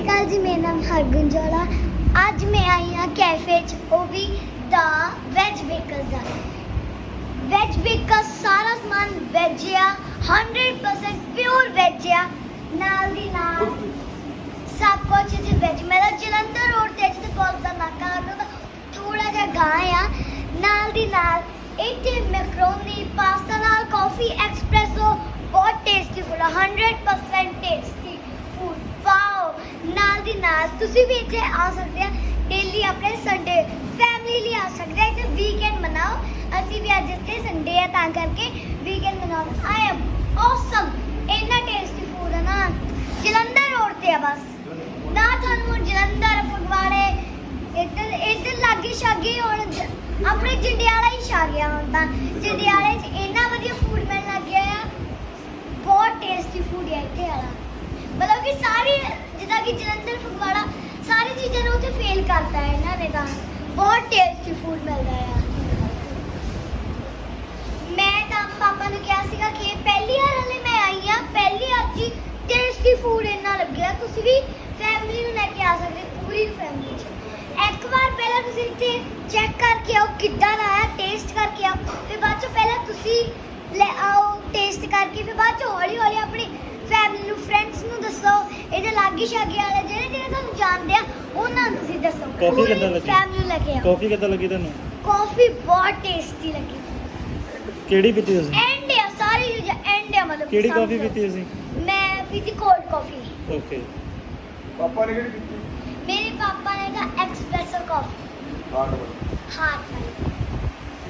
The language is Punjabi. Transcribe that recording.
ਸ਼੍ਰੀ ਅਕਾਲ ਜੀ, ਮੇਰਾ ਨਾਮ ਹਰਗੁੰਜੋਲਾ ਅੱਜ ਮੈਂ ਆਈ ਹਾਂ ਕੈਫੇ 'ਚ, ਉਹ ਵੀ ਦਾ ਵੈਜ ਬੇਕਰਸ ਦਾ। ਵੈਜ ਬੇਕਰਸ ਸਾਰਾ ਸਮਾਨ ਵੈਜ ਆ 100% ਪਿਓਰ ਵੈਜ ਆ। ਨਾਲ ਦੀ ਨਾਲ ਸਭ ਕੁਝ ਇੱਥੇ ਵੈਜ ਮੇਰਾ ਜਲੰਧਰ ਰੋਡ ਤੇ ਜਿੱਥੇ ਪੁਲਿਸ ਦਾ ਨਾਕਾ ਲੱਗਦਾ ਥੋੜਾ ਜਿਹਾ ਗਾਂ ਆ। ਨਾਲ ਦੀ ਨਾਲ ਇੱਥੇ ਮੈਕਰੋਨੀ ਪਾਸਤਾ ਨਾਲ ਕਾਫੀ ਐਕਸਪ੍ਰੈਸੋ ਬਹੁਤ tasty full 100% tasty food wow ਨਾਲ ਦੀ ਨਾਲ ਤੁਸੀਂ ਵੀ ਇੱਥੇ ਆ ਸਕਦੇ ਆ ਡੇਲੀ ਆਪਣੇ ਸੰਡੇ ਫੈਮਿਲੀ ਲਈ ਆ ਸਕਦੇ ਆ, ਇੱਥੇ ਵੀਕਐਂਡ ਮਨਾਓ। ਅਸੀਂ ਵੀ ਅੱਜ ਇੱਥੇ ਸੰਡੇ ਆ, ਤਾਂ ਕਰਕੇ ਵੀਕਐਂਡ ਮਨਾਉਣ। ਆਈ ਐਮ ਔਸਮ ਇੰਨਾ ਟੇਸਟੀ ਫੂਡ ਹੈ ਨਾ। ਜਲੰਧਰ ਰੋਡ ਤੇ ਆ ਬਸ। ਨਾ ਤੁਹਾਨੂੰ ਜਲੰਧਰ, ਫਗਵਾੜੇ, ਇੱਧਰ ਇੱਧਰ ਲਾਗੇ ਛਾਗੇ ਹੁਣ ਆਪਣੇ ਜੰਡਿਆਲਾ ਹੀ ਛਾ ਗਿਆ ਹੁਣ ਤਾਂ। ਜੰਡਿਆਲੇ 'ਚ ਇੰਨਾ ਵਧੀਆ ਫੂਡ ਮਿਲਣ ਲੱਗ ਗਿਆ ਆ। ਬਹੁਤ ਟੇਸਟੀ ਫੂਡ ਹੈ ਇੱਥੇ ਵਾਲਾ। ਮਤਲਬ ਕਿ ਸਾਰੀ ਕਿ ਜਲੰਧਰ ਫਗਵਾੜਾ ਸਾਰੀ ਚੀਜ਼ਾਂ ਨੂੰ ਉੱਥੇ ਫੇਲ ਕਰਤਾ ਹੈ ਇਹਨਾਂ ਨੇ ਤਾਂ। ਬਹੁਤ ਟੇਸਟੀ ਫੂਡ ਮਿਲਦਾ ਆ। ਮੈਂ ਤਾਂ ਪਾਪਾ ਨੂੰ ਕਿਹਾ ਸੀਗਾ ਕਿ ਪਹਿਲੀ ਵਾਰ ਹਲੇ ਮੈਂ ਆਈ ਆ ਪਹਿਲੀ ਅੱਜ ਹੀ ਟੇਸਟੀ ਫੂਡ ਇੰਨਾ ਲੱਗਿਆ। ਤੁਸੀਂ ਵੀ ਫੈਮਿਲੀ ਨੂੰ ਲੈ ਕੇ ਆ ਸਕਦੇ, ਪੂਰੀ ਫੈਮਿਲੀ ਚ। ਇੱਕ ਵਾਰ ਪਹਿਲਾਂ ਤੁਸੀਂ ਇੱਥੇ ਚੈੱਕ ਕਰਕੇ ਆਓ ਕਿੱਦਾਂ ਦਾ ਹੈ ਟੇਸਟ ਕਰਕੇ ਆਓ। ਫਿਰ ਬਾਅਦ ਚ ਪਹਿਲਾਂ ਤੁਸੀਂ ਲੈ ਆਓ ਟੇਸਟ ਕਰਕੇ ਫਿਰ ਬਾਅਦ ਚੋਂ ਹੌਲੀ ਹੌਲੀ ਆਪਣੀ ਫੈਮਿਲੀ ਨੂੰ ਫਰੈਂਡਸ ਨੂੰ ਦੱਸੋ ਇਹਦੇ ਲਾਗੇ ਛਾਗੇ ਵਾਲੇ ਜਿਹੜੇ ਜਿਹੜੇ ਤੁਹਾਨੂੰ ਜਾਣਦੇ ਆ ਉਹਨਾਂ ਨੂੰ ਤੁਸੀਂ ਦੱਸੋ। ਕੌਫੀ ਕਿੱਦਾਂ ਲੱਗੀ? ਫੈਮਿਲੀ ਨੂੰ ਲੈ ਕੇ ਆਓ। ਕਾਫੀ ਕਿੱਦਾਂ ਲੱਗੀ ਤੁਹਾਨੂੰ? ਕਾਫੀ ਬਹੁਤ ਟੇਸਟੀ ਲੱਗੀ। ਕਿਹੜੀ ਪੀਤੀ ਤੁਸੀਂ? ਐਂਡ ਆ ਸਾਰੀ ਚੀਜ਼ਾਂ ਐਂਡ ਆ ਮਤਲਬ ਕਿਹੜੀ ਸਮਝੋ। ਕਾਫੀ ਪੀਤੀ ਤੁਸੀਂ? ਮੈਂ ਪੀਤੀ ਕੋਲਡ ਕਾਫੀ ਓਕੇ ਪਾਪਾ ਨੇ ਕਿਹੜੀ ਕੀਤੀ ਮੇਰੇ ਪਾਪਾ ਨੇ ਤਾਂ ਐਕਸਪ੍ਰੈਸੋ ਕਾਫੀ ਆਟ ਬਣ ਹਾਟ ਵਾਲੀ